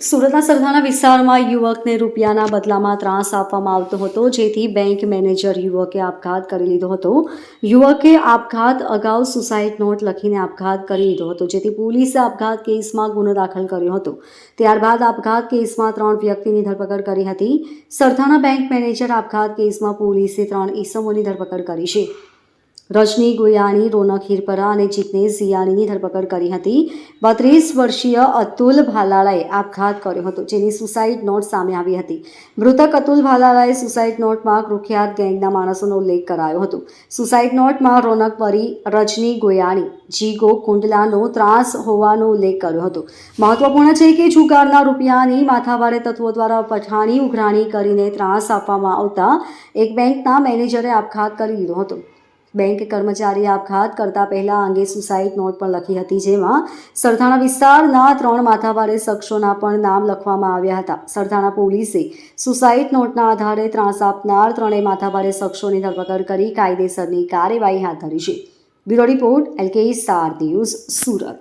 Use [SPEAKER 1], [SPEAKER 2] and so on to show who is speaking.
[SPEAKER 1] સુરતના સરથાના વિસ્તારમાં યુવકને રૂપિયાના બદલામાં ત્રાસ આપવામાં આવતો હતો. જેથી બેંક મેનેજર યુવકે આપઘાત કરી લીધો હતો. યુવકે આપઘાત અગાઉ સુસાઇડ નોટ લખીને આપઘાત કરી લીધો હતો, જેથી પોલીસે આપઘાત કેસમાં ગુનો દાખલ કર્યો હતો. ત્યારબાદ આપઘાત કેસમાં ત્રણ વ્યક્તિની ધરપકડ કરી હતી. સરથાના બેંક મેનેજર આપઘાત કેસમાં પોલીસે ત્રણ ઈસમોની ધરપકડ કરી છે. રજની ગોયાણી, રોનક હિરપરા અને જીગ્નેશ ઝિયાણીની ધરપકડ કરી હતી. બત્રીસ વર્ષીય અતુલ ભાલાળાએ આપઘાત કર્યો હતો, જેની સુસાઇડ નોટ સામે આવી હતી. મૃતક અતુલ ભાલાળાએ સુસાઇડ નોટમાં કુખ્યાત ગેંગના માણસોનો ઉલ્લેખ કરાયો હતો. સુસાઇડ નોટમાં રોનક પરી, રજની ગોયાણી, જીગો કુંડલાનો ત્રાસ હોવાનો ઉલ્લેખ કર્યો હતો. મહત્વપૂર્ણ છે કે જુગારના રૂપિયાની માથાભારે તત્વો દ્વારા પઠાણી, ઉઘરાણી કરીને ત્રાસ આપવામાં આવતા એક બેંકના મેનેજરે આપઘાત કરી લીધો હતો. બેંક કર્મચારીએ આપઘાત કરતા પહેલા અંગે સુસાઇડ નોટ પણ લખી હતી. જેમાં સરથાણા વિસ્તારના ત્રણ માથાભારે શખ્સોના પણ નામ લખવામાં આવ્યા હતા. સરથાણા પોલીસે સુસાઇડ નોટના આધારે ત્રાસ આપનાર ત્રણેય માથાભારે શખ્સોની ધરપકડ કરી કાયદેસરની કાર્યવાહી હાથ ધરી છે. Bureau report LK star news Surat.